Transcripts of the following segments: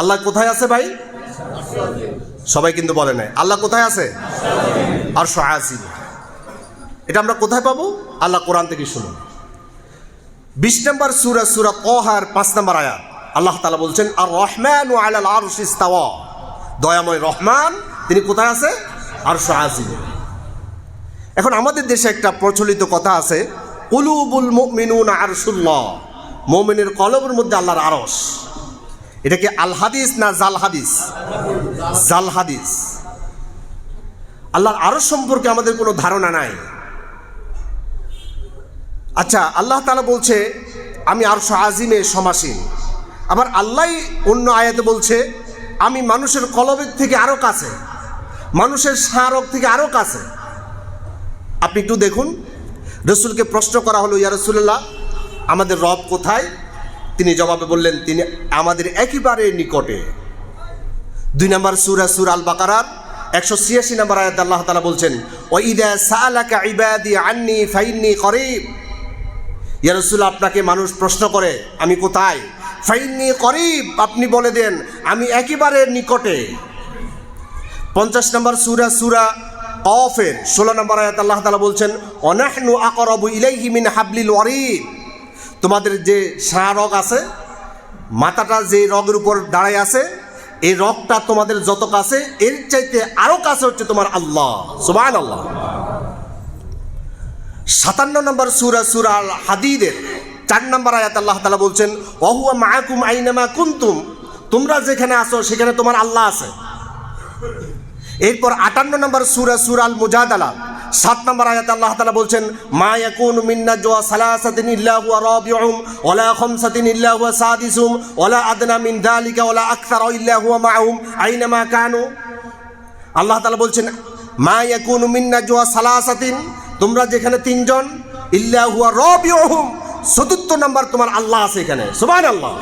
আল্লাহ কোথায় আছে ভাই? সবাই কিন্তু বলে নাই। আল্লাহ কোথায় আছে? আর সহাসিন এটা আমরা কোথায় পাবো? আল্লাহ কোরআন থেকে শুনুন। বিশ নম্বর সুরা সুরা কহার পাঁচ নম্বর আয়াত। আল্লাহ তালা বলছেন আর রহমান ও আলাল আর দয়াময় রহমান, তিনি কোথায় আছে? আর সহাসিন এখন আমাদের দেশে একটা প্রচলিত কথা আছে উলুবুল মুমিনুন আরশুল্লাহ। মোমিনের কলবের মধ্যে আল্লাহর আরস এটা কি আল হাদিস না জাল হাদিস? জাল হাদিস। আল্লাহর আরস সম্পর্কে আমাদের কোনো ধারণা নাই। আচ্ছা আল্লাহ তালা বলছে, আমি আর আজিমে সমাসীন। আবার আল্লাহ অন্য আয়াতে বলছে, আমি মানুষের কলবের থেকে আরও কাছে, মানুষের স্মারক থেকে আরও কাছে। আপনি একটু দেখুন। রসুলকে প্রশ্ন করা হলো, ইয়া রসুল্লাহ আমাদের রব কোথায়? তিনি জবাবে বললেন, তিনি আমাদের একেবারে নিকটে। দুই নম্বর সুরা সুর আল বাকারার একশো ছিয়াশি নম্বর আয়াত আল্লাহ তালা বলছেন ও ইদা সালাকা ইবাদি আন্নি ফাইন্নি করিব। ইয়া রসুল আপনাকে মানুষ প্রশ্ন করে, আমি কোথায়? ফাইন্নি করিব। আপনি বলে দেন, আমি একেবারে নিকটে। পঞ্চাশ নম্বর সুরা সুরা অফের ষোলো নম্বর আয়াত আল্লাহ তালা বলছেন অনাহনু আকরবু ইলাইহি মিন হাবলিল ওয়ারিদ। তোমাদের যে সাঁ রগ আছে, মাথাটা যে রগের উপর দাঁড়ায় আছে, এই রগটা তোমাদের যত কাছে, এর চাইতে আরও কাছে হচ্ছে তোমার আল্লাহ। সুবান আল্লাহ সাতান্ন নম্বর সুরা সুরা আল হাদিদের চার নম্বর আয়াত আল্লাহ তালা বলছেন অহুয়া মায়াকুম আইনামা কুন্তুম? তোমরা যেখানে আসো সেখানে তোমার আল্লাহ আছে। এরপর আটান্ন নম্বর সুরা সুরাল মুজাদালা সাত নম্বর আয়াত আল্লাহ তালা বলছেন, মা ইয়াকুন মিন্না জোয়া সালাসাতিন ইল্লাহু রাবিউহুম ওয়ালা খামসাতিন ইল্লাহু সাদিসুম, ওয়ালা আদনা মিন যালিকা, ওয়ালা আকসার ইল্লাহু মাআহুম আইনামা কানু? আল্লাহ তাআলা বলছেন, মা ইয়াকুন মিন্না জোয়া সালাসাতিন, তোমরা যেখানে তিনজন ইল্লাহু রাবিউহুম, চতুর্থ নম্বর তোমার আল্লাহ আছে এখানে। সুবহানাল্লাহ।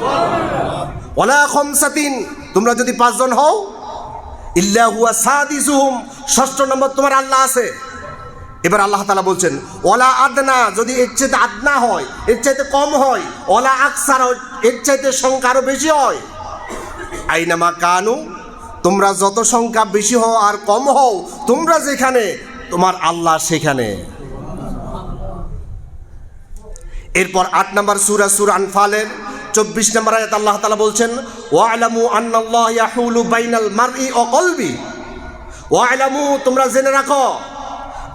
ওয়ালা খামসাতিন, তোমরা যদি পাঁচজন হও ইল্লাহুয়া সাদিসুহুম, ষষ্ঠ নম্বর তোমার আল্লাহ আছে। এবার আল্লাহ তালা বলছেন, ওলা আদনা, যদি এর চাইতে আদনা হয়, এর চাইতে কম হয়, ওলা আকসার, এর চাইতে সংখ্যা আরও বেশি হয়। আইনামা কানু, তোমরা যত সংখ্যা বেশি হও আর কম হও, তোমরা যেখানে, তোমার আল্লাহ সেখানে। এরপর আট নম্বর সুরা, সুর আনফালের চব্বিশ নম্বর আয়াত আল্লাহ তালা বলছেন, ওয়ালামু আন্নাল্লাহ ইয়াহুলু বাইনাল মারই ও কলবি। ওয়ালামু, তোমরা জেনে রাখো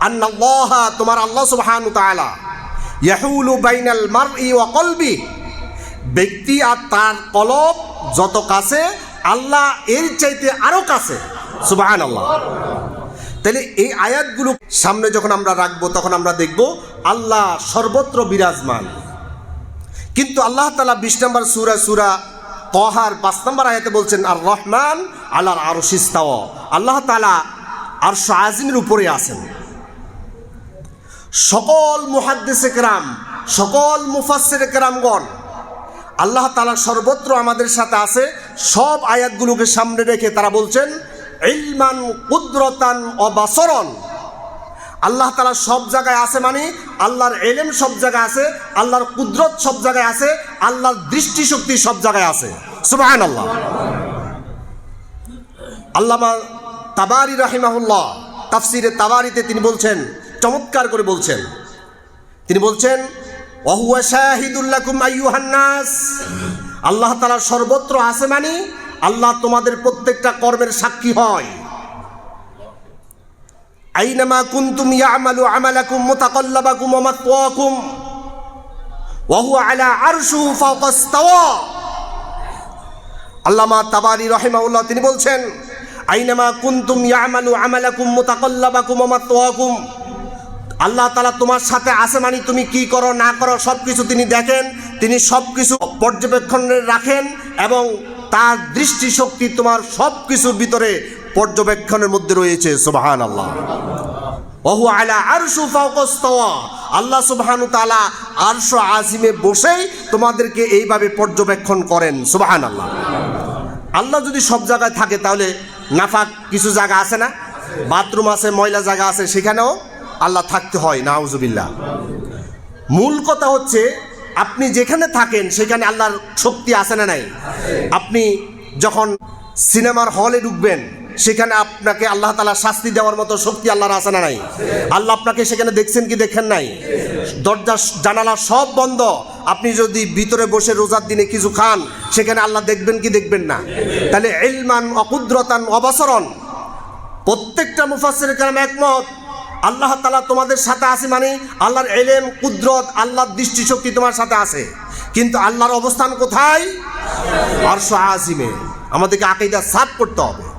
আন্নাল্লাহ, তোমার আল্লাহ সুবহানু তাআলা ইয়াহুলু বাইনাল মারই ও কলবি। ব্যক্তি আর তার কলব যত কাছে, আল্লাহ এর চাইতে আরও কাছে। সুবহান আল্লাহ তাহলে এই আয়াতগুলো সামনে যখন আমরা রাখব, তখন আমরা দেখব আল্লাহ সর্বত্র বিরাজমান। কিন্তু আল্লাহ তালা বিশ নম্বর সুরা সুরা তহার পাঁচ নম্বর আয়াতে বলছেন আর রহমান আল্লাহর আর শিস্তাও আল্লাহ তালা আর আজিমের উপরে আছেন। সকল মুহাদ্দিসে কেরাম, সকল মুফাসের কেরামগণ, আল্লাহ তালা সর্বত্র আমাদের সাথে আছে। সব আয়াতগুলোকে সামনে রেখে তারা বলছেন, ইলমান কুদরতান অবাসরণ আল্লাহ তালা সব জায়গায় আছে মানে আল্লাহর এলেম সব জায়গায় আছে, আল্লাহর কুদরত সব জায়গায় আছে, আল্লাহর দৃষ্টিশক্তি সব জায়গায় আছে। সুবাহান আল্লাহ আল্লামা তাবারি রাহিমাহুল্লাহ, তাফসিরে তাবারিতে তিনি বলছেন চমৎকার করে বলছেন। তিনি বলছেন অহুয়া শাহিদুল্লাকুম আইয়ুহান্নাস আল্লাহ তালা সর্বত্র আছে মানে আল্লাহ তোমাদের প্রত্যেকটা কর্মের সাক্ষী হয়। আইনামা কুনতুম ইয়ামালু আমালাকুম মুতাকাল্লাবাকুম ওয়া মাতওয়াকুম। ওয়া হুয়া আলা আরশু ফাওকা ইস্তাওয়া আল্লামা তাবারি রাহিমাহুল্লাহ তিনি বলছেন, আইনামা কুনতুম ইয়ামালু আমালাকুম মুতাকাল্লাবাকুম ওয়া মাতওয়াকুম। আল্লাহ তালা তোমার সাথে আছে মানে তুমি কি করো, না করো সব কিছু তিনি দেখেন, তিনি সব কিছু পর্যবেক্ষণে রাখেন এবং তার দৃষ্টিশক্তি তোমার সব কিছুর ভিতরে পর্যবেক্ষণের মধ্যে রয়েছে সুবাহান আল্লাহ ওহু আলা ফাওকাস্তাওয়া আল্লাহ সুবহানু তাআলা আরশ আজিমে বসেই তোমাদেরকে এইভাবে পর্যবেক্ষণ করেন সুবহান আল্লাহ আল্লাহ যদি সব জায়গায় থাকে তাহলে নাফাক কিছু জায়গা আছে না? বাথরুম আছে, ময়লা জায়গা আছে, সেখানেও আল্লাহ থাকতে হয়, নাউজুবিল্লাহ। মূল কথা হচ্ছে, আপনি যেখানে থাকেন, সেখানে আল্লাহর শক্তি আছে না নাই? আপনি যখন সিনেমার হলে ঢুকবেন, সেখানে আপনাকে আল্লাহ তালা শাস্তি দেওয়ার মতো শক্তি আল্লাহর আছে না নাই? আল্লাহ আপনাকে সেখানে দেখছেন কি দেখেন নাই? দরজা, জানালা সব বন্ধ। আপনি যদি ভিতরে বসে রোজার দিনে কিছু খান, সেখানে আল্লাহ দেখবেন কি দেখবেন না? তাহলে এলমান অকুদ্রতান অবসরণ। প্রত্যেকটা মুফাসের কারণ একমত। আল্লাহ তালা তোমাদের সাথে আছে মানে আল্লাহর এলেম, কুদরত, আল্লাহর দৃষ্টিশক্তি তোমার সাথে আছে। কিন্তু আল্লাহর অবস্থান কোথায়? আর আজিমে আমাদেরকে আকিদা সাফ করতে হবে।